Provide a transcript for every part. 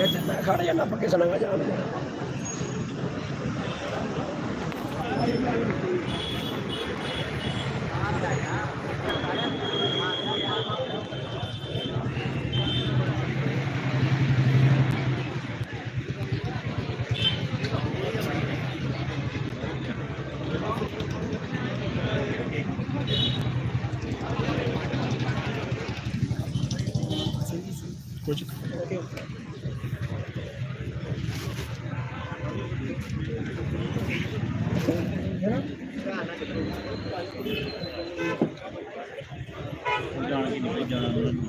ਇੱਥੇ ਮੈਂ ਖੜ ਜਾਣਾ ਪੱਕੇ ਕਿਸੇ ਜਾਣ ਕੁਝ ਜਾਣ ਕੇ ਨਹੀਂ ਜਾਣਾ ਉਹਨਾਂ ਨੂੰ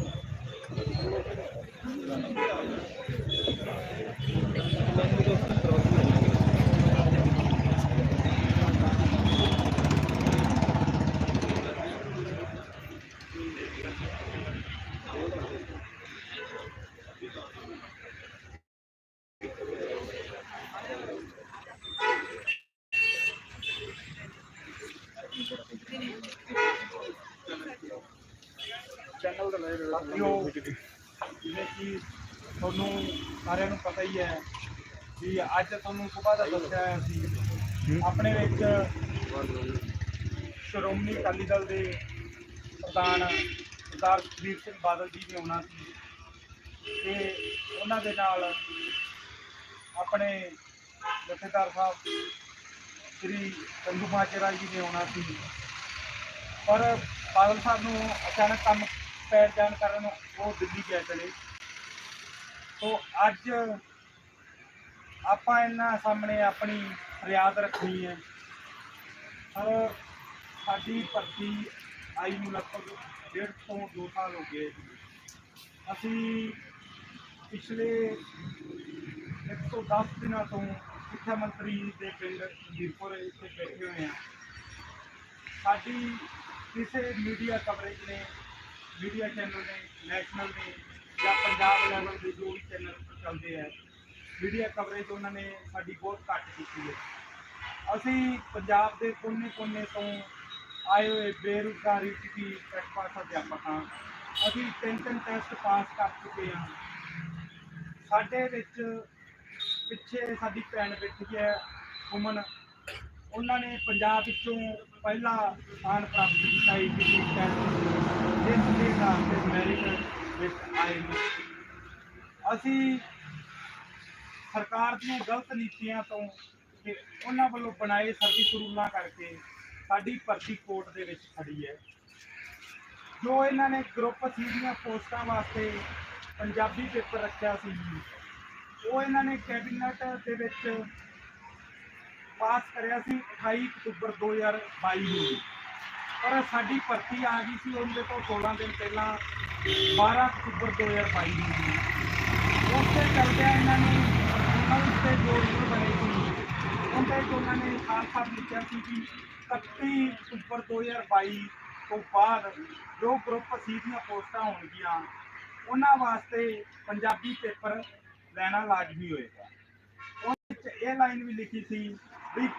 ਸਾਥੀਓ ਜਿਵੇਂ ਕਿ ਤੁਹਾਨੂੰ ਸਾਰਿਆਂ ਨੂੰ ਪਤਾ ਹੀ ਹੈ ਕਿ ਅੱਜ ਤੁਹਾਨੂੰ ਸੁਬਾਹ ਦਾ ਦੱਸਿਆ ਹੈ ਸੀ, ਆਪਣੇ ਵਿੱਚ ਸ਼੍ਰੋਮਣੀ ਅਕਾਲੀ ਦਲ ਦੇ ਪ੍ਰਧਾਨ ਸਰਦਾਰ ਸੁਖਬੀਰ ਸਿੰਘ ਬਾਦਲ ਜੀ ਨੇ ਆਉਣਾ ਸੀ ਤੇ ਉਹਨਾਂ ਦੇ ਨਾਲ ਆਪਣੇ ਜਥੇਦਾਰ ਸਾਹਿਬ ਸ੍ਰੀ ਚੰਦੂ ਮਾਚੇਰਾ ਜੀ ਨੇ ਆਉਣਾ ਸੀ। ਪਰ ਬਾਦਲ ਸਾਹਿਬ ਨੂੰ ਅਚਾਨਕ ਕੰਮ ਪੈ ਜਾਣ ਕਾਰਨ ਉਹ ਦਿੱਲੀ ਗਏ ਚਲੇ ਸੋ ਅੱਜ ਆਪਾਂ ਇਹਨਾਂ ਸਾਹਮਣੇ ਆਪਣੀ ਫਰਿਆਦ ਰੱਖਣੀ ਹੈ। ਸਰ, ਸਾਡੀ ਭਰਤੀ ਆਈ ਨੂੰ ਲਗਭਗ ਡੇਢ ਤੋਂ 2 ਸਾਲ ਹੋ ਗਏ। ਅਸੀਂ ਪਿਛਲੇ 110 ਦਿਨਾਂ ਤੋਂ ਸਿੱਖਿਆ ਮੰਤਰੀ ਦੇ ਪਿੰਡ ਜੀਰਪੁਰ ਇੱਥੇ ਬੈਠੇ ਹੋਏ ਹਾਂ। ਸਾਡੀ ਕਿਸੇ ਮੀਡੀਆ ਕਵਰੇਜ ਨੇ ਮੀਡੀਆ ਚੈਨਲ ਨੇ, ਨੈਸ਼ਨਲ ਨੇ ਜਾਂ ਪੰਜਾਬ ਲੈਵਲ ਦੇ ਜੋ ਵੀ ਚੈਨਲ ਚੱਲਦੇ ਆ, ਮੀਡੀਆ ਕਵਰੇਜ ਉਹਨਾਂ ਨੇ ਸਾਡੀ ਬਹੁਤ ਘੱਟ ਕੀਤੀ ਹੈ। ਅਸੀਂ ਪੰਜਾਬ ਦੇ ਕੋਨੇ-ਕੋਨੇ ਤੋਂ ਆਏ ਹੋਏ ਬੇਰੁਜ਼ਗਾਰੀ ਦੀ ਪਾਸ ਅਧਿਆਪਕ ਹਾਂ। ਅਸੀਂ ਤਿੰਨ ਤਿੰਨ ਟੈਸਟ ਪਾਸ ਕਰ ਚੁੱਕੇ ਹਾਂ। ਸਾਡੇ ਵਿੱਚ ਪਿੱਛੇ ਸਾਡੀ ਭੈਣ ਬੈਠੀ ਹੈ ਉਮਨ ਉਹਨਾਂ ਨੇ ਪੰਜਾਬ ਵਿੱਚੋਂ ਪਹਿਲਾ ਸਥਾਨ ਪ੍ਰਾਪਤ ਕੀਤਾ ਹੈ ਟੈਸਟ ਜਿਸ ਦੇ ਨਾਮ ਤੇ ਮੈਰਿਟ ਵਿੱਚ ਆਏ ਅਸੀਂ ਸਰਕਾਰ ਦੀਆਂ ਗਲਤ ਨੀਤੀਆਂ ਤੋਂ ਤੇ ਉਹਨਾਂ ਵੱਲੋਂ ਬਣਾਏ ਸਰਵਿਸ ਰੂਲਾਂ ਕਰਕੇ ਸਾਡੀ ਭਰਤੀ ਕੋਰਟ ਦੇ ਵਿੱਚ ਖੜੀ ਹੈ। ਜੋ ਇਹਨਾਂ ਨੇ ਗਰੁੱਪ ਸੀ ਦੀਆਂ ਪੋਸਟਾਂ ਵਾਸਤੇ ਪੰਜਾਬੀ ਪੇਪਰ ਰੱਖਿਆ ਸੀ, ਉਹ ਇਹਨਾਂ ਨੇ ਕੈਬਨਿਟ ਦੇ ਵਿੱਚ ਪਾਸ ਕਰਿਆ ਸੀ 28 ਅਕਤੂਬਰ 2022 ਨੂੰ। ਪਰ ਸਾਡੀ ਭਰਤੀ ਆ ਗਈ ਸੀ ਉਹਦੇ ਤੋਂ 16 ਦਿਨ ਪਹਿਲਾਂ 12 ਅਕਤੂਬਰ 2022 ਨੂੰ ਉਸ ਤੇ ਚੱਲਦਿਆਂ ਇਹਨਾਂ ਨੇ ਉਹਨਾਂ ਉੱਤੇ ਜੋ ਰੂਲ ਬਣੇ ਸੀ। ਉਹਦੇ ਚ ਉਹਨਾਂ ਨੇ ਸਾਫ਼ ਸਾਫ਼ ਲਿਖਿਆ ਸੀ ਕਿ 31 ਅਕਤੂਬਰ 2022 ਤੋਂ ਬਾਅਦ ਜੋ ਗਰੁੱਪ ਸੀ ਦੀਆਂ ਪੋਸਟਾਂ ਹੋਣਗੀਆਂ, ਉਹਨਾਂ ਵਾਸਤੇ ਪੰਜਾਬੀ ਪੇਪਰ ਲੈਣਾ ਲਾਜ਼ਮੀ ਹੋਏਗਾ। ਉਹਦੇ ਵਿੱਚ ਇਹ ਲਾਈਨ ਵੀ ਲਿਖੀ ਸੀ ਵੀ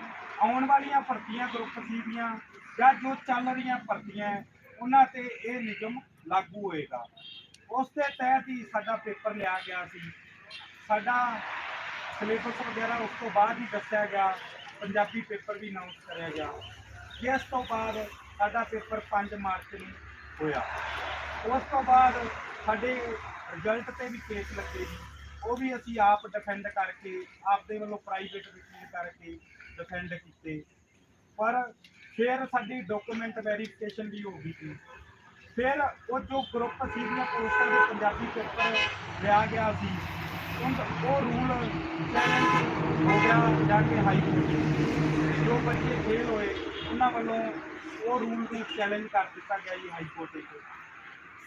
ਆਉਣ ਵਾਲੀਆਂ ਭਰਤੀਆਂ ਗਰੁੱਪ ਸੀ ਦੀਆਂ ਜਾਂ ਜੋ ਚੱਲ ਰਹੀਆਂ ਭਰਤੀਆਂ ਹੈ, ਉਹਨਾਂ ਤੇ ਇਹ ਨਿਯਮ ਲਾਗੂ ਹੋਏਗਾ। ਉਸ ਦੇ ਤਹਿਤ ਹੀ ਸਾਡਾ ਪੇਪਰ ਲਿਆ ਗਿਆ ਸੀ। ਸਾਡਾ ਸਿਲੇਬਸ ਵਗੈਰਾ ਉਸ ਤੋਂ ਬਾਅਦ ਹੀ ਦੱਸਿਆ ਗਿਆ। ਪੰਜਾਬੀ ਪੇਪਰ ਵੀ ਅਨਾਉਂਸ ਕਰਿਆ ਗਿਆ। ਜਿਸ ਤੋਂ ਬਾਅਦ ਸਾਡਾ ਪੇਪਰ 5 ਮਾਰਚ ਨੂੰ ਹੋਇਆ। ਉਸ ਤੋਂ ਬਾਅਦ ਸਾਡੇ ਰਿਜ਼ਲਟ ਤੇ ਵੀ ਕੇਸ ਲੱਗੇ ਜੀ ਉਹ ਵੀ ਅਸੀਂ ਆਪ ਡਿਫੈਂਡ ਕਰਕੇ ਆਪਦੇ ਵੱਲੋਂ ਪ੍ਰਾਈਵੇਟ ਵਕੀਲ ਕਰਕੇ ਡਿਫੈਂਡ ਕੀਤੇ। ਪਰ ਫਿਰ ਸਾਡੀ ਡਾਕੂਮੈਂਟ ਵੈਰੀਫਿਕੇਸ਼ਨ ਵੀ ਹੋ ਗਈ ਸੀ। ਫਿਰ ਉਹ ਜੋ ਗਰੁੱਪ ਸੀ ਦੀਆਂ ਪੋਸਟਾਂ ਦੇ ਪੰਜਾਬੀ ਪੇਪਰ ਲਿਆ ਗਿਆ ਸੀ ਉਹ ਉਹ ਰੂਲ ਚੈਲੰਜ ਹੋ ਗਿਆ ਜਾ ਕੇ ਹਾਈ ਕੋਰਟ ਜੋ ਬੱਚੇ ਫੇਲ ਹੋਏ, ਉਹਨਾਂ ਵੱਲੋਂ ਉਹ ਰੂਲ ਨੂੰ ਚੈਲੰਜ ਕਰ ਦਿੱਤਾ ਗਿਆ ਜੀ ਹਾਈ ਕੋਰਟ ਵਿੱਚ।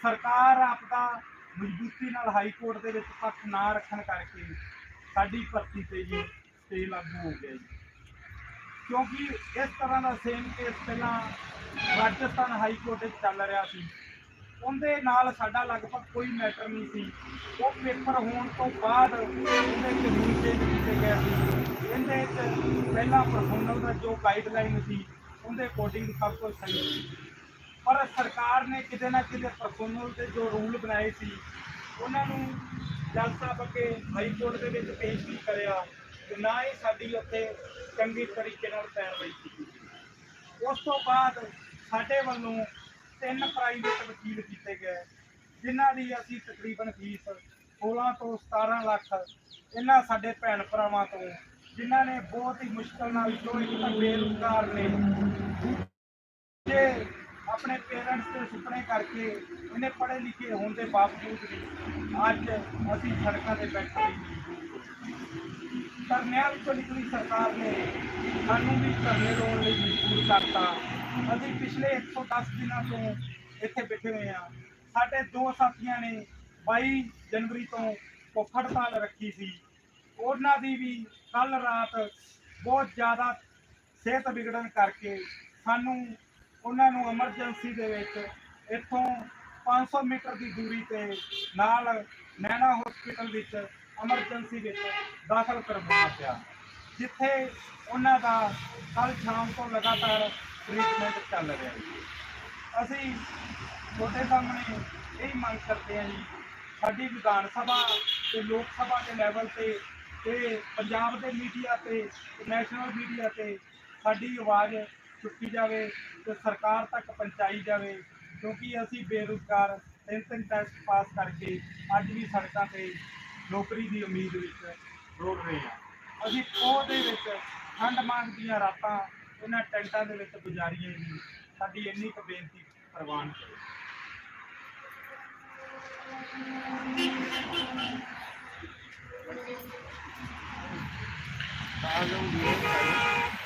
ਸਰਕਾਰ ਆਪਦਾ ਮਜ਼ਬੂਤੀ ਨਾਲ ਹਾਈ ਕੋਰਟ ਦੇ ਵਿੱਚ ਪੱਖ ਨਾ ਰੱਖਣ ਕਰਕੇ ਸਾਡੀ ਭਰਤੀ ਤੇ ਜੀ ਸਟੇ ਲਾਗੂ ਹੋ ਗਿਆ ਜੀ। ਕਿਉਂਕਿ ਇਸ ਤਰ੍ਹਾਂ ਦਾ ਸੇਮ ਕੇਸ ਪਹਿਲਾਂ ਰਾਜਸਥਾਨ ਹਾਈ ਕੋਰਟ ਵਿੱਚ ਚੱਲ ਰਿਹਾ ਸੀ। ਉਹਦੇ ਨਾਲ ਸਾਡਾ ਲਗਭਗ ਕੋਈ ਮੈਟਰ ਨਹੀਂ ਸੀ। ਉਹ ਪੇਪਰ ਹੋਣ ਤੋਂ ਬਾਅਦ ਉਹਦੇ ਵਿੱਚ ਰੂਲ ਚੇਂਜ ਕੀਤੇ ਗਏ ਸੀ। ਇਹਦੇ ਵਿੱਚ ਪਹਿਲਾਂ ਪਰਸਨਲ ਦਾ ਜੋ ਗਾਈਡਲਾਈਨ ਸੀ, ਉਹਦੇ ਅਕੋਰਡਿੰਗ ਸਭ ਕੁਝ ਸਹੀ ਸੀ। ਪਰ ਸਰਕਾਰ ਨੇ ਕਿਤੇ ਨਾ ਕਿਤੇ ਪਰਸਨਲ ਦੇ ਜੋ ਰੂਲ ਬਣਾਏ ਸੀ, ਉਹਨਾਂ ਨੂੰ ਜੱਜ ਸਾਹਿਬ ਅੱਗੇ ਹਾਈ ਕੋਰਟ ਦੇ ਵਿੱਚ ਪੇਸ਼ ਵੀ ਕਰਿਆ। ਤੇ ਨਾ ਹੀ ਸਾਡੀ ਉੱਥੇ ਚੰਗੀ ਤਰੀਕੇ ਨਾਲ ਪੈਰਵਾਈ ਕੀਤੀ। ਉਸ ਤੋਂ ਬਾਅਦ ਸਾਡੇ ਵੱਲੋਂ ਤਿੰਨ ਪ੍ਰਾਈਵੇਟ ਵਕੀਲ ਕੀਤੇ ਗਏ, ਜਿਨ੍ਹਾਂ ਦੀ ਅਸੀਂ ਤਕਰੀਬਨ ਫੀਸ 16 ਤੋਂ 17 ਲੱਖ ਇਹਨਾਂ ਸਾਡੇ ਭੈਣ ਭਰਾਵਾਂ ਤੋਂ, ਜਿਨ੍ਹਾਂ ਨੇ ਬਹੁਤ ਹੀ ਮੁਸ਼ਕਲ ਨਾਲ ਜੋ ਇੱਕ ਤਾਂ ਬੇਰੁਜ਼ਗਾਰ ਨੇ ਜੇ ਆਪਣੇ ਪੇਰੈਂਟਸ ਦੇ ਸੁਪਨੇ ਕਰਕੇ ਇਹਨੇ ਪੜ੍ਹੇ ਲਿਖੇ ਹੋਣ ਦੇ ਬਾਵਜੂਦ ਵੀ ਅੱਜ ਅਸੀਂ ਸੜਕਾਂ ਤੇ ਬੈਠੇ ਹਾਂ। ਧਰਨਿਆਂ ਵਿੱਚੋਂ ਨਿਕਲੀ ਸਰਕਾਰ ਨੇ ਸਾਨੂੰ ਵੀ ਧਰਨੇ ਲਾਉਣ ਲਈ ਮਜਬੂਰ ਕਰਤਾ। ਅਸੀਂ ਪਿਛਲੇ 110 ਦਿਨਾਂ ਤੋਂ ਇੱਥੇ ਬੈਠੇ ਹੋਏ ਹਾਂ। ਸਾਡੇ ਦੋ ਸਾਥੀਆਂ ਨੇ 22 ਜਨਵਰੀ ਤੋਂ ਭੁੱਖ ਹੜਤਾਲ ਰੱਖੀ ਸੀ। ਉਹਨਾਂ ਦੀ ਵੀ ਕੱਲ ਰਾਤ ਬਹੁਤ ਜ਼ਿਆਦਾ ਸਿਹਤ ਵਿਗੜਨ ਕਰਕੇ ਸਾਨੂੰ ਉਹਨਾਂ ਨੂੰ ਐਮਰਜੈਂਸੀ ਦੇ ਵਿੱਚ ਇੱਥੋਂ 500 ਮੀਟਰ ਦੀ ਦੂਰੀ ਤੇ ਨਾਲ ਨੈਣਾ ਹਸਪੀਟਲ ਵਿੱਚ ਐਮਰਜੈਂਸੀ ਵਿੱਚ ਦਾਖਲ ਕਰਵਾਉਣਾ ਪਿਆ ਜਿੱਥੇ ਉਹਨਾਂ ਦਾ ਕੱਲ ਸ਼ਾਮ ਤੋਂ ਲਗਾਤਾਰ ਟ੍ਰੀਟਮੈਂਟ ਚੱਲ ਰਿਹਾ ਹੈ। ਅਸੀਂ ਤੁਹਾਡੇ ਸਾਹਮਣੇ ਇਹ ਮੰਗ ਕਰਦੇ ਹਾਂ ਜੀ, ਸਾਡੀ ਵਿਧਾਨ ਸਭਾ ਤੇ ਲੋਕ ਸਭਾ ਦੇ ਲੈਵਲ ਤੇ ਤੇ ਪੰਜਾਬ ਦੇ ਮੀਡੀਆ ਤੇ ਨੈਸ਼ਨਲ ਮੀਡੀਆ ਤੇ ਸਾਡੀ ਆਵਾਜ਼ ਚੁੱਕੀ ਜਾਵੇ ਤੇ ਸਰਕਾਰ ਤੱਕ ਪਹੁੰਚਾਈ ਜਾਵੇ, ਕਿਉਂਕਿ ਅਸੀਂ ਬੇਰੁਜ਼ਗਾਰ ਤਿੰਨ ਤਿੰਨ ਟੈਸਟ ਪਾਸ ਕਰਕੇ ਅੱਜ ਵੀ ਸੜਕਾਂ ਤੇ ਨੌਕਰੀ ਦੀ ਉਮੀਦ ਵਿੱਚ ਰੋੜ ਰਹੇ ਹਾਂ ਅਸੀਂ ਪੋਹ ਦੇ ਵਿੱਚ ਠੰਡ ਮਾਂਗ ਦੀਆਂ ਰਾਤਾਂ ਇਹਨਾਂ ਟੈਂਟਾਂ ਦੇ ਵਿੱਚ ਗੁਜ਼ਾਰੀਆਂ ਜੀ ਸਾਡੀ ਇੰਨੀ ਕੁ ਬੇਨਤੀ ਪ੍ਰਵਾਨ ਕਰੋ।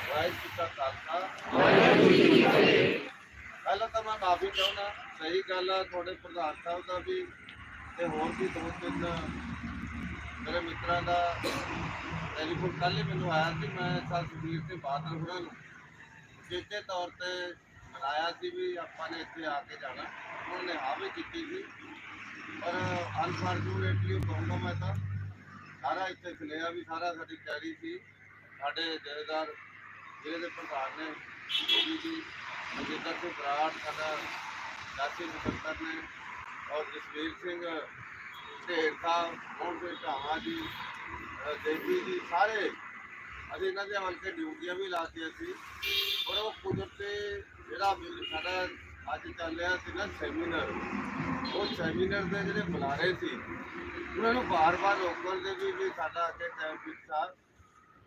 ਖਾਲਸਾ ਪਹਿਲਾਂ ਤਾਂ ਮੈਂ ਮਾਫੀ ਚਾਹੁੰਦਾ, ਸਹੀ ਗੱਲ ਆ, ਤੁਹਾਡੇ ਪ੍ਰਧਾਨ ਸਾਹਿਬ ਦਾ ਵੀ ਤੇ ਹੋਰ ਵੀ ਦੋ ਤਿੰਨ ਮੇਰੇ ਮਿੱਤਰਾਂ ਦਾ ਟੈਲੀਫੋਨ ਕੱਲ੍ਹ ਹੀ ਮੈਨੂੰ ਆਇਆ ਸੀ, ਮੈਂ ਸਰ ਸੁਖਬੀਰ ਸਿੰਘ ਬਾਦਲ ਹੋਰਾਂ ਨੂੰ ਚੇਤੇ ਤੌਰ ਤੇ ਬਣਾਇਆ ਸੀ ਵੀ ਆਪਾਂ ਨੇ ਇੱਥੇ ਆ ਕੇ ਜਾਣਾ। ਉਹਨਾਂ ਨੇ ਹਾਂ ਵੀ ਕੀਤੀ ਸੀ। ਪਰ ਅਨਫੋਰਚੂਨੇਟਲੀ ਕਹੂੰਗਾ ਮੈਂ ਤਾਂ ਸਾਰਾ ਇੱਥੇ ਸੁਨੇਹਾ ਵੀ, ਸਾਰਾ ਸਾਡੀ ਤਿਆਰੀ ਸੀ। ਸਾਡੇ ਜ਼ਿਲ੍ਹੇਦਾਰ, ਜ਼ਿਲ੍ਹੇ ਦੇ ਪ੍ਰਧਾਨ ਨੇ ਜੋਗੀ ਜੀ ਅਜਿੰਦਰ ਸਿੰਘ ਬਰਾੜ, ਸਾਡਾ ਸਾਥੀ ਮੁਕੱਦਰ ਨੇ ਔਰ ਜਸਵੀਰ ਸਿੰਘ ਢੇਰ ਸਾਹਿਬ ਮੋਹਨ ਸਿੰਘ ਢਾਵਾ ਜੀ ਦੇਵੀ ਜੀ ਸਾਰੇ ਅਸੀਂ ਇਹਨਾਂ ਦੇ ਹਲਕੇ ਡਿਊਟੀਆਂ ਵੀ ਲਾਤੀਆਂ ਸੀ। ਪਰ ਉਹ ਕੁਦਰਤੀ ਜਿਹੜਾ ਸਾਡਾ ਅੱਜ ਚੱਲ ਰਿਹਾ ਸੀ ਨਾ ਸੈਮੀਨਾਰ ਉਹ ਸੈਮੀਨਾਰ ਦੇ ਜਿਹੜੇ ਬੁਲਾਰੇ ਸੀ ਉਹਨਾਂ ਨੂੰ ਬਾਰ-ਬਾਰ ਰੋਕਣ ਦੇ ਵੀ ਵੀ ਸਾਡਾ ਅੱਗੇ ਟਾਈਮ ਫਿਕਸ ਆ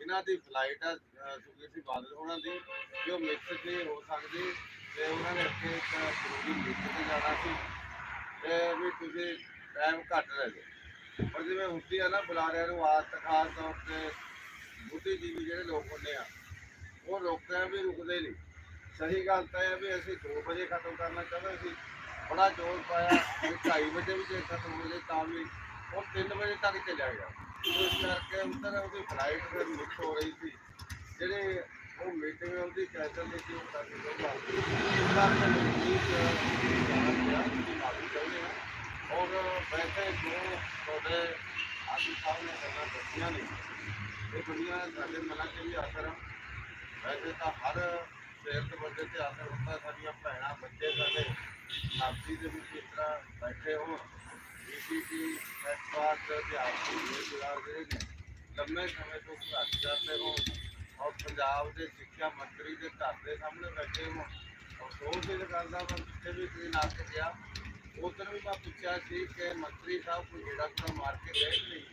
ਇਹਨਾਂ ਦੀ ਫਲਾਈਟ ਆ ਅ, ਸੀ ਬਾਦਲ ਉਹਨਾਂ ਦੀ ਜੋ ਮਿਕਸ ਨਹੀਂ ਹੋ ਸਕਦੀ ਤੇ ਉਹਨਾਂ ਨੇ ਅੱਗੇ ਇੱਕ ਜ਼ਰੂਰੀ ਮੀਟਿੰਗ ਜਾਣਾ ਸੀ। ਤੇ ਵੀ ਤੁਸੀਂ ਟਾਈਮ ਘੱਟ ਲੈ ਜਾਓ ਪਰ ਜਿਵੇਂ ਹੁੰਦੀ ਆ ਨਾ ਬੁਲਾਰਿਆਂ ਨੂੰ ਆਦਤ, ਖਾਸ ਤੌਰ ਤੇ ਬੁੱਧੀਜੀਵੀ ਜਿਹੜੇ ਲੋਕ ਹੁੰਦੇ ਆ, ਉਹ ਰੋਕਦੇ ਵੀ ਰੁਕਦੇ ਨਹੀਂ। ਸਹੀ ਗੱਲ ਤਾਂ ਇਹ ਵੀ ਅਸੀਂ 2 ਵਜੇ ਖਤਮ ਕਰਨਾ ਚਾਹੁੰਦੇ ਸੀ ਬੜਾ ਜ਼ੋਰ ਪਾਇਆ, ਵੀ 2:30 ਵਜੇ ਵੀ ਜੇ ਖਤਮ ਹੋ ਜੇ ਤਾਂ ਵੀ ਉਹ 3 ਵਜੇ ਤੱਕ ਚੱਲਿਆ ਗਿਆ। ਇਸ ਕਰਕੇ ਉੱਧਰ ਉਹਦੀ ਫਲਾਈਟ ਫਿਰ ਮਿਸ ਹੋ ਰਹੀ ਸੀ। ਜਿਹੜੇ ਉਹ ਮੀਟਿੰਗ ਉਹਦੀ ਕੈਂਸਲ ਨਹੀਂ ਸੀ, ਉਹ ਕਰਨੀ ਚਾਹੁੰਦਾ ਇਸ ਕਰਕੇ ਮੀਟਿੰਗ ਜਾਣਾ ਪਿਆ ਕਿ ਮਾਫੀ ਚਾਹੁੰਦੇ ਹਾਂ ਔਰ ਵੈਸੇ ਜੋ ਤੁਹਾਡੇ ਆਦਿ ਸਾਹਿਬ ਨੇ ਗੱਲਾਂ ਦੱਸੀਆਂ ਨੇ, ਇਹ ਦੁਨੀਆ ਸਾਡੇ ਮਨਾਂ 'ਚ ਵੀ ਅਸਰ ਆ। ਵੈਸੇ ਤਾਂ ਹਰ ਸ਼ੇਰ ਦੇ ਬੰਦੇ ਤੇ ਅਸਰ ਹੁੰਦਾ, ਸਾਡੀਆਂ ਭੈਣਾਂ, ਬੱਚੇ ਸਾਡੇ ਨਾਪੀ ਦੇ ਵਿੱਚ ਇਸ ਤਰ੍ਹਾਂ ਬੈਠੇ ਹੋਣ। ਬੀਸੀਟੀ ਐਸਵਾਸ ਦੇ ਆਪੀ ਰੁਜ਼ਗਾਰ ਜਿਹੜੇ ਨੇ। ਲੰਮੇ ਸਮੇਂ ਤੋਂ ਘੱਟ ਕਰਦੇ ਹੋ ਔਰ ਪੰਜਾਬ ਦੇ ਸਿੱਖਿਆ ਮੰਤਰੀ ਦੇ ਘਰ ਦੇ ਸਾਹਮਣੇ ਬੈਠੇ ਹੋ ਔਰ ਸੋਚ ਦਿਲ ਕਰਦਾ ਪਰ ਜਿੱਥੇ ਵੀ ਕੋਈ ਨਾ ਗਿਆ। ਉਧਰ ਵੀ ਮੈਂ ਪੁੱਛਿਆ ਸੀ ਕਿ ਮੰਤਰੀ ਸਾਹਿਬ ਕੋਈ ਜਿਹੜਾ ਤਾਂ ਮਾਰ ਕੇ ਗਏ ਨਹੀਂ?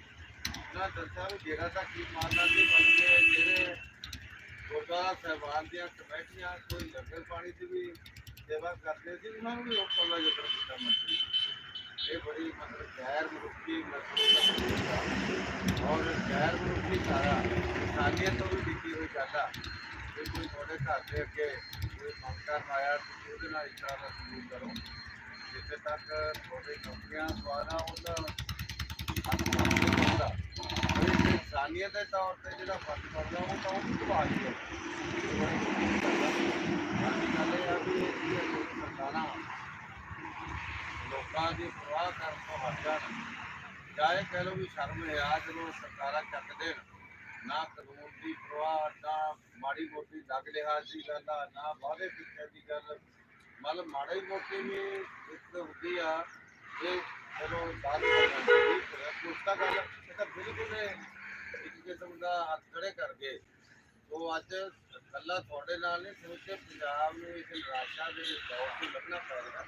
ਨਾ ਦੱਸਿਆ ਵੀ ਜਿਹੜਾ ਤਾਂ ਕੀ ਮਾਰਨਾ ਸੀ ਬਲਕਿ ਜਿਹੜੇ ਗੁਰਦੁਆਰਾ ਸਾਹਿਬਾਨ ਦੀਆਂ ਕਮੇਟੀਆਂ, ਕੋਈ ਲੰਗਰ ਪਾਣੀ ਦੀ ਵੀ ਸੇਵਾ ਕਰਦੇ ਸੀ, ਉਹਨਾਂ ਨੂੰ ਵੀ ਰੋਕਣ ਦਾ ਯਤਨ ਕੀਤਾ ਮੰਤਰੀ ਇਹ ਬੜੀ ਮਤਲਬ ਗੈਰ ਮਨੁੱਖੀ ਮਤਲਬ ਔਰ ਗੈਰ ਮਨੁੱਖੀ ਸਾਰਾ ਇਨਸਾਨੀਅਤ ਤੋਂ ਵੀ ਡਿੱਗੀ ਹੋਈ ਗੱਲ ਆ ਕੋਈ ਤੁਹਾਡੇ ਘਰ ਦੇ ਅੱਗੇ ਕੋਈ ਮੰਗਤਾ ਆਇਆ, ਤੁਸੀਂ ਉਹਦੇ ਨਾਲ ਇਸ ਤਰ੍ਹਾਂ ਕਰੋ। ਜਿੱਥੇ ਤੱਕ ਤੁਹਾਡੇ ਨੌਕਰੀਆਂ ਸਵਾਰਾ ਉਹਦਾ ਹੁੰਦਾ ਇਨਸਾਨੀਅਤ ਦੇ ਤੌਰ ਤੇ ਜਿਹੜਾ ਫ਼ਰਕ ਕਰਦਾ ਉਹ ਤਾਂ ਉਹ ਸੁਭਾਅ ਹੀ। ਹੈ ਗੱਲ ਇਹ ਆ ਵੀ ਇਹ ਜਿਹੜੀਆਂ ਸਰਕਾਰਾਂ ਲੋਕਾਂ ਦੀ ਪਰਵਾਹ ਕਰਨ ਤੋਂ ਹਟ ਜਾਣ। ਜਾਂ ਕਹਿ ਲਓ ਵੀ ਸ਼ਰਮ ਹੈ ਆ, ਜਦੋਂ ਸਰਕਾਰਾਂ ਚੱਕ ਦੇਣ, ਨਾ ਕਾਨੂੰਨ ਦੀ ਪਰਵਾਹ, ਨਾ ਮਾੜੀ ਮੋਟੀ ਲੱਗ ਲਿਹਾਜ਼ ਦੀ ਗੱਲ ਨਾ ਵਾਅਦੇ ਪਿੱਛੇ ਦੀ ਗੱਲ। ਮਤਲਬ ਮਾੜੀ ਮੋਟੀ ਵੀ ਇੱਕ ਹੁੰਦੀ ਆ ਇਹ ਚਲੋ ਬਾਤ ਕਰਨਾ ਪੁੱਛਤਾ ਗੱਲ ਇਹ ਤਾਂ ਬਿਲਕੁਲ ਇਹ ਇੱਕ ਕਿਸਮ ਦਾ ਹੱਥ ਖੜੇ ਕਰ ਗਏ। ਉਹ ਅੱਜ ਕੱਲਾ ਤੁਹਾਡੇ ਨਾਲ ਨਹੀਂ ਸਮੁੱਚੇ ਪੰਜਾਬ ਨੂੰ ਇਸ ਨਿਰਾਸ਼ਾ ਦੇ ਦੌਰ ਤੋਂ ਲੱਭਣਾ ਪੈ ਰਿਹਾ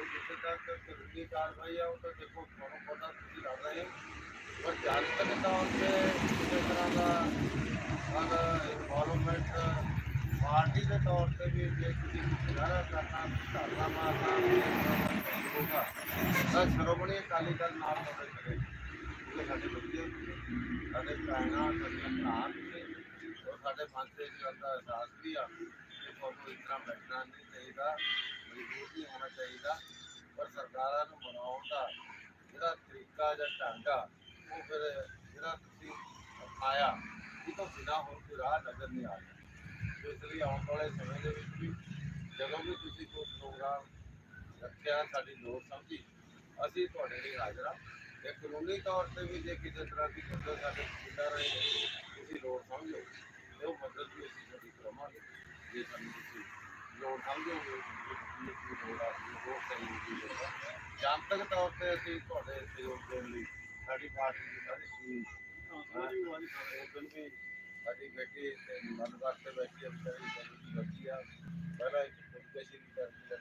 ਉਹ ਜਿੱਥੇ ਤੱਕ ਕਾਨੂੰਨੀ ਕਾਰਵਾਈ ਆ, ਉਹ ਤਾਂ ਦੇਖੋ ਤੁਹਾਨੂੰ ਪਤਾ ਤੁਸੀਂ ਲੜ ਰਹੇ ਹੋ। ਪਰ ਜਨਤਕ ਤੌਰ ਤੇ ਕਿਸੇ ਤਰ੍ਹਾਂ ਦਾ ਅਗਰ ਇਨਵੋਲਵਮੈਂਟ ਪਾਰਟੀ ਦੇ ਤੌਰ ਤੇ ਵੀ ਜੇ ਤੁਸੀਂ ਗੁਜ਼ਾਰਾ ਕਰਨਾ, ਧਰਨਾ ਮਾਰਨਾ ਹੋਗਾ ਤਾਂ ਸ਼੍ਰੋਮਣੀ ਅਕਾਲੀ ਦਲ ਨਾਲ ਤੁਹਾਡੇ ਕਰੇ ਉਹ ਸਾਡੇ ਬੱਚੇ, ਸਾਡੇ ਭੈਣਾਂ, ਸਾਡੀਆਂ ਭਰਾ ਔਰ ਸਾਡੇ ਮਨ ਤੇ ਇਸ ਗੱਲ ਦਾ ਅਹਿਸਾਸ ਵੀ ਆ ਕਿ ਤੁਹਾਨੂੰ ਇਸ ਤਰ੍ਹਾਂ ਬੈਠਣਾ ਨਹੀਂ ਚਾਹੀਦਾ, ਮਜਬੂਰ ਨਹੀਂ ਹੋਣਾ ਚਾਹੀਦਾ, ਪਰ ਸਰਕਾਰਾਂ ਨੂੰ ਮਨਾਉਣ ਦਾ ਜਿਹੜਾ ਤਰੀਕਾ ਜਾਂ ਢੰਗ ਆ, ਉਹ ਫਿਰ ਜਿਹੜਾ ਤੁਸੀਂ ਅਪਣਾਇਆ, ਇਹ ਤੋਂ ਬਿਨਾਂ ਹੋਰ ਕੋਈ ਰਾਹ ਨਜ਼ਰ ਨਹੀਂ ਆ ਰਿਹਾ। ਇਸ ਲਈ ਆਉਣ ਵਾਲੇ ਸਮੇਂ ਦੇ ਵਿੱਚ ਵੀ ਜਦੋਂ ਵੀ ਤੁਸੀਂ ਕੋਈ ਪ੍ਰੋਗਰਾਮ ਰੱਖਿਆ ਸਾਡੀ ਲੋੜ ਸਮਝੀ, ਅਸੀਂ ਤੁਹਾਡੇ ਲਈ ਹਾਜ਼ਰ ਹਾਂ। ਤੇ ਕਾਨੂੰਨੀ ਤੌਰ ਤੇ ਵੀ ਜੇ ਕਿਸੇ ਤਰ੍ਹਾਂ ਦੀ ਮਦਦ ਸਾਡੇ ਪਿੰਡਾਂ ਰਹੇ ਤੁਸੀਂ ਲੋੜ ਸਮਝੋ, ਤੇ ਉਹ ਮਦਦ ਵੀ ਅਸੀਂ ਤੁਹਾਡੀ ਕਰਾਵਾਂਗੇ। ਜੇ ਸਾਨੂੰ ਤੁਸੀਂ ਲੋੜ ਸਮਝੋਗੇ ਕਿ ਕੀ ਲੋੜ ਆ ਉਹ ਸਹੀ ਕੀ ਲੋੜ ਆ ਜਨਤਕ ਤੌਰ ਤੇ ਅਸੀਂ ਤੁਹਾਡੇ ਸਹਿਯੋਗ ਦੇਣ ਲਈ ਸਾਡੀ ਪਾਰਟੀ ਦੀ ਸਾਡੀ ਟੀਮ ਵੀ ਸਾਡੀ ਬੇਟੀ ਤੇ ਮਨ ਵਾਸਤੇ ਬੈਠੀ ਹੈ ਵਿਚਾਰੀ ਬੜੀ ਬੱਚੀ ਆ। ਪਹਿਲਾਂ ਇੱਕ ਪੁਲਿਸ ਦੀ ਕਰਦੀ ਹੈ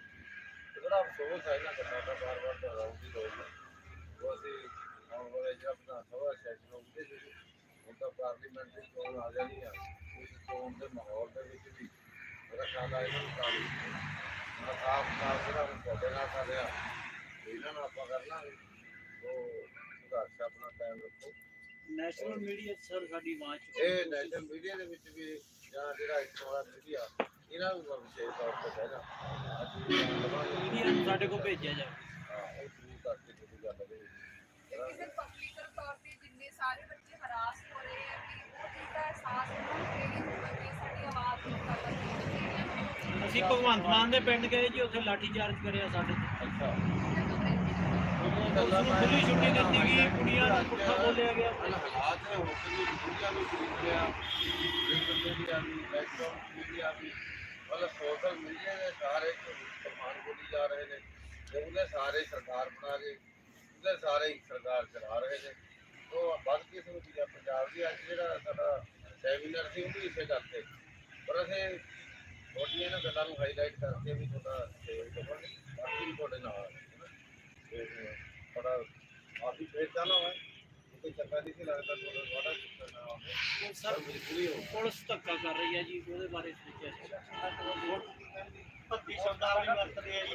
ਤੇ ਬੜਾ ਅਫਸੋਸ ਹੈ ਨਾ ਗੱਲਾਂ ਦਾ ਬਾਰ ਬਾਰ ਦੁਹਰਾਉਣ ਦੀ ਲੋੜ ਨਹੀਂ। ਉਹ ਅਸੀਂ ਆਉਣ ਵਾਲੇ ਜਿਹੜਾ ਆਪਣਾ ਸਭਾ ਸੈਸ਼ਨ ਹੁੰਦੇ ਜਿਹੜੇ ਹੁਣ ਤਾਂ ਪਾਰਲੀਮੈਂਟ ਦੀ ਚੋਣ ਆ ਜਾਣੀ ਆ। ਉਸ ਚੋਣ ਦੇ ਮਾਹੌਲ ਦੇ ਵਿੱਚ ਵੀ ਮੇਰਾ ਖਿਆਲ ਆ ਇਹਨਾਂ ਨੂੰ ਕਾਬੂ ਨਾ ਸਾਫ਼ ਸਾਫ਼ ਜਿਹੜਾ ਹੁਣ ਤੁਹਾਡੇ ਨਾਲ ਕਰ ਰਿਹਾ ਤੇ ਇਹਨਾਂ ਨਾਲ ਆਪਾਂ ਕਰ ਲਾਂਗੇ। ਉਹ ਸੰਘਰਸ਼ ਆਪਣਾ ਟਾਈਮ ਰੱਖੋ। ਨੈਸ਼ਨਲ ਮੀਡੀਆ ਸਰ ਸਾਡੀ ਆਵਾਜ਼ ਇਹ ਨੈਸ਼ਨਲ ਮੀਡੀਆ ਦੇ ਵਿੱਚ ਵੀ ਜਾਂ ਜਿਹੜਾ ਇੱਕ ਵਾਲਾ ਮੀਡੀਆ ਇਹਨਾਂ ਨੂੰ ਮੈਂ ਵਿਸ਼ੇਸ਼ ਤੌਰ ਤੇ ਕਹਿਣਾ ਮੀਡੀਆ ਨੂੰ ਸਾਡੇ ਕੋਲ ਭੇਜਿਆ ਜਾਵੇ। ਹਾਂ ਉਹ ਜ਼ਰੂਰ ਕਰਕੇ ਜਿਹੜੀ ਗੱਲ ਦੇ ਵਿੱਚ ਕਿਸੇ ਪਬਲਿਕ ਤੌਰ ਤੇ ਜਿੰਨੇ ਸਾਰੇ ਬੱਚੇ ਹਰਾਸ ਹੋ ਰਹੇ ਆ ਕਿ ਉਹ ਚੀਜ਼ ਦਾ ਅਹਿਸਾਸ ਉਹਨਾਂ ਨੂੰ ਫੇਰ ਹੀ ਹੋਊਗਾ ਕਿ ਸਾਡੀ ਆਵਾਜ਼ ਨਹੀਂ ਕਰ ਅਸੀਂ ਭਗਵੰਤ ਮਾਨ ਦੇ ਪਿੰਡ ਗਏ ਜੀ ਉੱਥੇ ਲਾਠੀ ਚਾਰਜ ਕਰਿਆ ਸਾਡੇ ਤੇ। ਅੱਛਾ। ਉਸ ਨੂੰ ਖੁੱਲੀ ਛੁੱਟੀ ਦਿੱਤੀ ਗਈ ਕੁੜੀਆਂ ਨੂੰ ਪੁੱਠਾ ਬੋਲਿਆ ਗਿਆ ਹਾਲਾਤ ਨੇ ਹੋ ਕੇ ਦੁਨੀਆ ਨੂੰ ਖਰੀਦ ਲਿਆ ਮੀਡੀਆ ਵੀ ਇਲੈਕਟ੍ਰੋਨਿਕ ਮੀਡੀਆ ਵੀ ਮਤਲਬ ਸੋਸ਼ਲ ਮੀਡੀਆ ਦੇ ਸਾਰੇ ਪ੍ਰਮਾਣ ਬੋਲੀ ਜਾ ਰਹੇ ਨੇ ਤੇ ਉਹਦੇ ਸਾਰੇ ਸਰਕਾਰ ਬਣਾ ਕੇ ਉਹਦੇ ਸਾਰੇ ਸਰਕਾਰ ਚਲਾ ਰਹੇ ਨੇ ਉਹ ਵੱਧ ਕਿਸਮਤੀ ਆ ਪੰਜਾਬ ਦੀ ਅੱਜ ਜਿਹੜਾ ਸਾਡਾ ਸੈਮੀਨਾਰ ਸੀ ਉਹ ਵੀ ਇਸੇ ਕਰਕੇ ਪਰ ਅਸੀਂ ਤੁਹਾਡੀਆਂ ਇਹਨਾਂ ਗੱਲਾਂ ਨੂੰ ਹਾਈਲਾਈਟ ਕਰਕੇ ਵੀ ਤੁਹਾਡਾ ਸੇਵ ਕਰਾਂਗੇ ਬਾਕੀ ਤੁਹਾਡੇ ਨਾਲ ਫੇਰ ਚਾਲਾ ਹੈ ਕੋਈ ਚੰਗਾ ਨਹੀਂ ਸੀ ਲੱਗਦਾ ਤੁਹਾਡਾ ਬੜਾ ਕੁਝ ਨਾ ਹੋਵੇ। ਸਰ ਬਿਲਕੁਲ ਹੀ ਹੋ ਪੁਲਿਸ ਧੱਕਾ ਕਰ ਰਹੀ ਹੈ ਜੀ ਉਹਦੇ ਬਾਰੇ ਸੋਚਿਆ ਸੀ। ਭੱਤੀ ਸ਼ਬਦਾਵਲੀ ਵਰਤਦੇ ਆ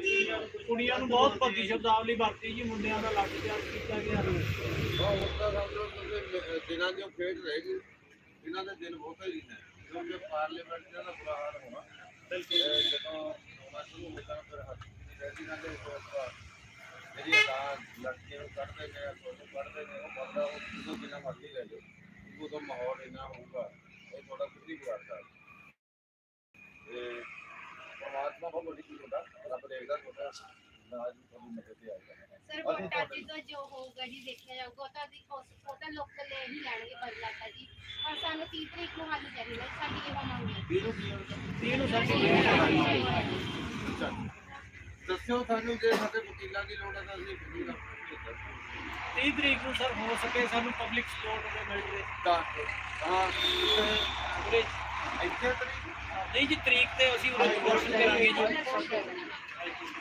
ਜੀ। ਕੁੜੀਆਂ ਨੂੰ ਬਹੁਤ ਭੱਦੀ ਸ਼ਬਦਾਵਲੀ ਵਰਤੀ ਜੀ ਮੁੰਡਿਆਂ ਦਾ ਲਾਠੀ ਚਾਰਜ ਕੀਤਾ ਗਿਆ। ਉਹ ਹੁਣ ਤਾਂ ਸਮਝੋ ਤੁਸੀਂ ਦਿਨਾਂ ਦੀ ਉਹ ਖੇਡ ਰਹਿ ਗਈ ਇਹਨਾਂ ਦੇ ਦਿਨ ਬਹੁਤੇ ਹੀ ਨੇ। ਕਿਉਂਕਿ ਪਾਰਲੀਮੈਂਟ ਦਾ ਬੁਰਾ ਹਾਲ ਹੋਣਾ ਬਲਕਿ ਜਦੋਂ ਹੋਣਾ ਸ਼ੁਰੂ ਹੋ ਜਾਣਾ ਫਿਰ ਹੱਥ ਦੀ ਰਹਿਦੀ ਨਾਲ ਸਰ ਵੋਟਾਂ ਚ ਤਾਂ ਜੋ ਹੋਊਗਾ ਜੀ ਦੇਖਿਆ ਜਾਊਗਾ ਉਹ ਤਾਂ ਦੀ ਉਸ- ਉਹ ਤਾਂ ਲੋਕਲ ਲੈ ਹੀ ਲੈਣਗੇ ਬਦਲਾਤਾ ਜੀ ਪਰ ਸਾਨੂੰ 30 ਤਰੀਕ ਨੂੰ ਹੱਲ ਚਾਹੀਦਾ ਜੀ, ਸਾਡੀ ਇਹ ਮੰਗ ਹੈ ਤੀਹ ਨੂੰ ਸਾਡੀ ਦੱਸਿਓ ਸਾਨੂੰ ਜੇ ਸਾਡੇ ਵਕੀਲਾਂ ਦੀ ਲੋੜ ਹੈ ਤਾਂ ਅਸੀਂ ਵਕੀਲ ਆਪਣੀ 30 ਤਰੀਕ ਨੂੰ ਸਰ ਹੋ ਸਕੇ ਸਾਨੂੰ ਪਬਲਿਕ ਸਪੋਰਟ ਦੇ ਮਿਲ ਜੇ। ਤਾਂ ਹਾਂ ਉਰੇ ਇੱਥੇ ਤਰੀਕ ਨਹੀਂ? ਜੀ ਤਰੀਕ ਤੇ ਅਸੀਂ ਉਰੇ ਪ੍ਰਦਰਸ਼ਨ ਕਰਾਂਗੇ ਜੀ।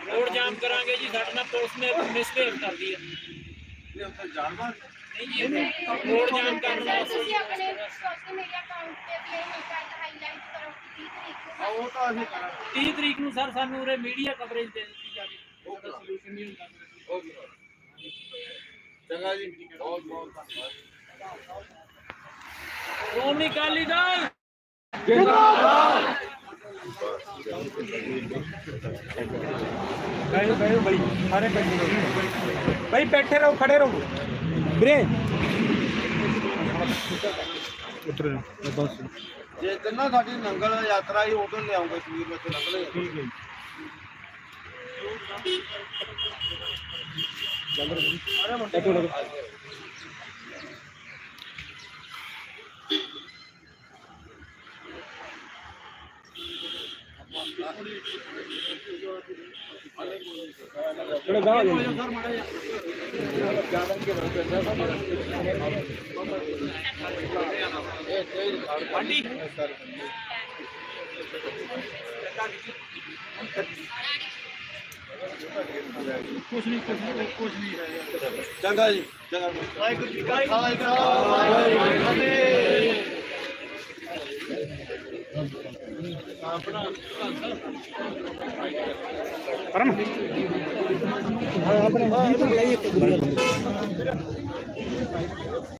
ਰੋਡ ਜਾਮ ਕਰਾਂਗੇ ਜੀ ਸਾਡੇ ਨਾਲ ਪੁਲਿਸ ਨੇ ਮਿਸਬਿਹੇਵ ਕਰਦੀ ਹੈ। ਨੇ ਉੱਥੇ ਜਾਣਵਾ ਨਹੀਂ ਜੀ ਰੋਡ ਜਾਮ ਕਰਨ ਵਾਸਤੇ। ਤੁਸੀਂ ਆਪਣੇ ਸੋਸ਼ਲ ਮੀਡੀਆ ਅਕਾਊਂਟ ਤੇ ਵੀ ਇਹ ਗੱਲ ਹਾਈਲਾਈਟ ਕਰੋ ਕਿ 30 ਤਰੀਕ ਨੂੰ ਹਾਂ ਉਹ ਤਾਂ ਅਸੀਂ ਕਰਾਂਗੇ 30 ਤਰੀਕ ਨੂੰ ਸਰ ਸਾਨੂੰ ਉਰੇ ਮੀਡੀਆ ਕਵਰੇਜ ਦੇ ਦਿੱਤੀ ਜਾਵੇ। ਉਹ ਉਹਦਾ ਕਰਾਂਗੇ। ਸੋਲੂਸ਼ਨ ਨਹੀਂ ਹੁੰਦਾ। ਉਹ ਵੀ ਚੰਗਾ ਜੀ। ਬਹੁਤ ਬਹੁਤ ਧੰਨਵਾਦ। ਸ਼੍ਰੋਮਣੀ ਅਕਾਲੀ ਦਲ ਬੈਠੋ ਬੈਠੋ ਬਈ ਸਾਰੇ ਬੈਠੇ ਰਹੋ ਬਈ ਬੈਠੇ ਰਹੋ ਖੜੇ ਰਹੋ। ਵੀਰੇ। ਉਤਰ ਬਸ ਜੇ ਦਿਨਾਂ ਸਾਡੀ ਨੰਗਲ ਯਾਤਰਾ ਹੀ ਉਦੋਂ ਲਿਆਉਂਗੇ, ਸਰੀਰ ਵਿੱਚ ਲੱਗਣੇ ਠੀਕ ਹੈ ਆਪਾਂ ਚਲੋ ਗਾਹ ਹੋ ਕੁਛ ਨਹੀਂ ਕੁਛ ਨਹੀਂ ਕੁਛ ਨਹੀਂ ਰਹਿ ਚੰਗਾ ਜੀ, ਚੰਗਾ। ਵਾਹਿਗੁਰੂ ਜੀ ਕਾ ਖਾਲਸਾ, ਵਾਹਿਗੁਰੂ ਜੀ ਕੀ ਫਤਿਹ। ਆਪਣੇ